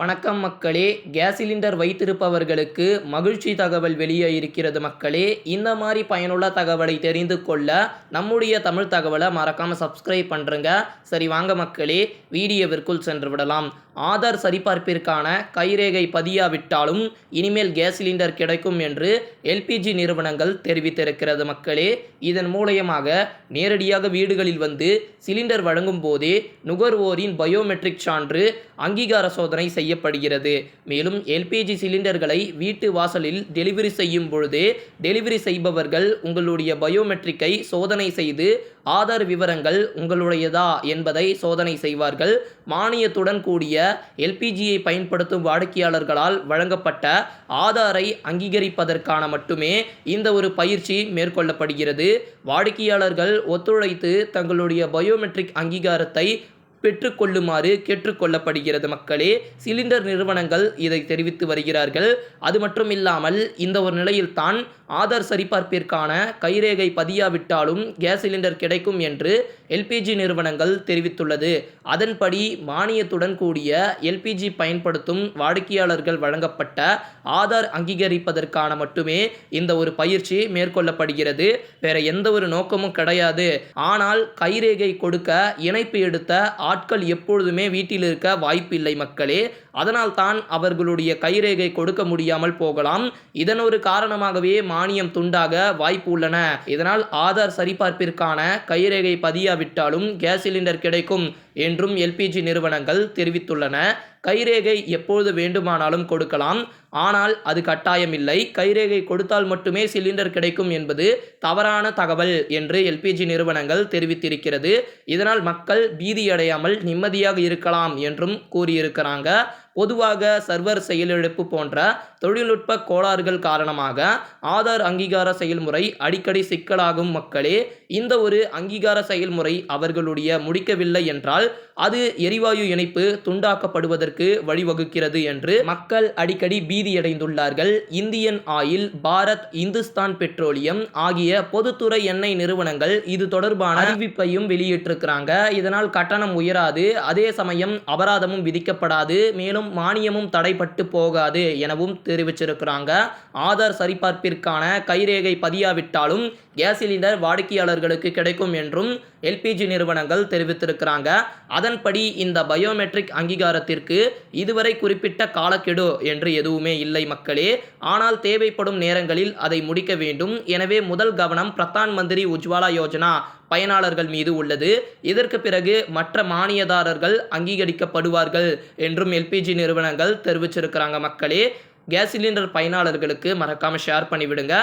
வணக்கம் மக்களே. Gas cylinder வைத்திருப்பவர்களுக்கு மகிழ்ச்சி தகவல் வெளியே இருக்கிறது மக்களே. இந்த மாதிரி பயனுள்ள தகவலை தெரிந்து கொள்ள நம்முடைய தமிழ் தகவலை மறக்காமல் சப்ஸ்கிரைப் பண்ணுறங்க சரி வாங்க மக்களே. வீடியோவிற்குள் சென்று விடலாம். ஆதார் சரிபார்ப்பிற்கான கைரேகை பதியாவிட்டாலும் இனிமேல் கேஸ் சிலிண்டர் கிடைக்கும் என்று எல்பிஜி நிறுவனங்கள் தெரிவித்திருக்கிறது மக்களே. இதன் மூலயமாக நேரடியாக வீடுகளில் வந்து சிலிண்டர் வழங்கும் போதே நுகர்வோரின் பயோமெட்ரிக் சான்று அங்கீகார சோதனை செய்யப்படுகிறது. மேலும் எல்பிஜி சிலிண்டர்களை வீட்டு வாசலில் டெலிவரி செய்யும் பொழுது டெலிவரி செய்பவர்கள் உங்களுடைய பயோமெட்ரிக்கை சோதனை செய்து ஆதார் விவரங்கள் உங்களுடையதா என்பதை சோதனை செய்வார்கள். மானியத்துடன் கூடிய எல்பிஜியை பயன்படுத்தும் வாடிக்கையாளர்களால் வழங்கப்பட்ட ஆதாரை அங்கீகரிப்பதற்கான மட்டுமே இந்த ஒரு பயிற்சி மேற்கொள்ளப்படுகிறது. வாடிக்கையாளர்கள் ஒத்துழைத்து தங்களுடைய பயோமெட்ரிக் அங்கீகாரத்தை பெற்றுக்கொள்ளுமாறு கேட்டுக்கொள்ளப்படுகிறது மக்களே. சிலிண்டர் நிறுவனங்கள் இதை தெரிவித்து வருகிறார்கள். அது மட்டும் இல்லாமல் இந்த ஒரு நிலையில்தான் ஆதார் சரிபார்ப்பிற்கான கைரேகை பதியாவிட்டாலும் கேஸ் சிலிண்டர் கிடைக்கும் என்று எல்பிஜி நிறுவனங்கள் தெரிவித்துள்ளது. அதன்படி மானியத்துடன் கூடிய எல்பிஜி பயன்படுத்தும் வாடிக்கையாளர்கள் வழங்கப்பட்ட ஆதார் அங்கீகரிப்பதற்கான மட்டுமே இந்த ஒரு பயிற்சி மேற்கொள்ளப்படுகிறது. வேற எந்த ஒரு நோக்கமும் கிடையாது. ஆனால் கைரேகை கொடுக்க இணைப்பு எடுத்த ஆட்கள் எப்பொழுதுமே வீட்டில் இருக்க வாய்ப்பில்லை மக்களே. அதனால் தான் அவர்களுடைய கைரேகை கொடுக்க முடியாமல் போகலாம். இதன் ஒரு காரணமாகவே மானியம் துண்டாக வாய்ப்பு உள்ளன. இதனால் ஆதார் சரிபார்ப்பிற்கான கைரேகை பதியாவிட்டாலும் கேஸ் சிலிண்டர் கிடைக்கும். என்றும் எல்பிஜி நிறுவனங்கள் தெரிவித்துள்ளன. கைரேகை எப்பொழுது வேண்டுமானாலும் கொடுக்கலாம். ஆனால் அது கட்டாயமில்லை. கைரேகை கொடுத்தால் மட்டுமே சிலிண்டர் கிடைக்கும் என்பது தவறான தகவல் என்று எல்பிஜி நிறுவனங்கள் தெரிவித்திருக்கிறது. இதனால் மக்கள் பீதியடையாமல் நிம்மதியாக இருக்கலாம் என்றும் கூறியிருக்கிறாங்க. பொதுவாக சர்வர் செயலிழப்பு போன்ற தொழில்நுட்ப கோளாறுகள் காரணமாக ஆதார் அங்கீகார செயல்முறை அடிக்கடி சிக்கலாகும் மக்களே. இந்த ஒரு அங்கீகார செயல்முறை அவர்களுடைய முடிக்கவில்லை என்றால் அது எரிவாயு இணைப்பு துண்டாக்கப்படுவதற்கு வழிவகுக்கிறது என்று மக்கள் அடிக்கடி பீதியடைந்துள்ளார்கள். Indian Oil Bharat Hindustan Petroleum ஆகிய பொதுத்துறை எண்ணெய் நிறுவனங்கள் இது தொடர்பான அறிவிப்பையும் வெளியிட்டிருக்கிறாங்க. இதனால் கட்டணம் உயராது அதே சமயம் அபராதமும் விதிக்கப்படாது. மேலும் மானியமும் தடைப்பட்டு போகாது எனவும் தெரிவிச்சிருக்கிறாங்க. ஆதார் சரிபார்ப்பிற்கான கைரேகை பதியாவிட்டாலும் கேஸ் சிலிண்டர் வாடிக்கையாளர்களுக்கு கிடைக்கும் என்றும் எல்பிஜி நிறுவனங்கள் தெரிவித்திருக்கிறாங்க. அதன்படி இந்த பயோமெட்ரிக் அங்கீகாரத்திற்கு இதுவரை குறிப்பிட்ட காலக்கெடு என்று எதுவுமே இல்லை மக்களே. ஆனால் தேவைப்படும் நேரங்களில் அதை முடிக்க வேண்டும். எனவே முதல் கவனம் பிரதான் மந்திரி உஜ்வாலா யோஜனா பயனாளர்கள் மீது உள்ளது. இதற்கு பிறகு மற்ற மானியதாரர்கள் அங்கீகரிக்கப்படுவார்கள் என்றும் எல்பிஜி நிறுவனங்கள் தெரிவிச்சிருக்கிறாங்க மக்களே. கேஸ் சிலிண்டர் பயனாளர்களுக்கு மறக்காமல் ஷேர் பண்ணிவிடுங்க.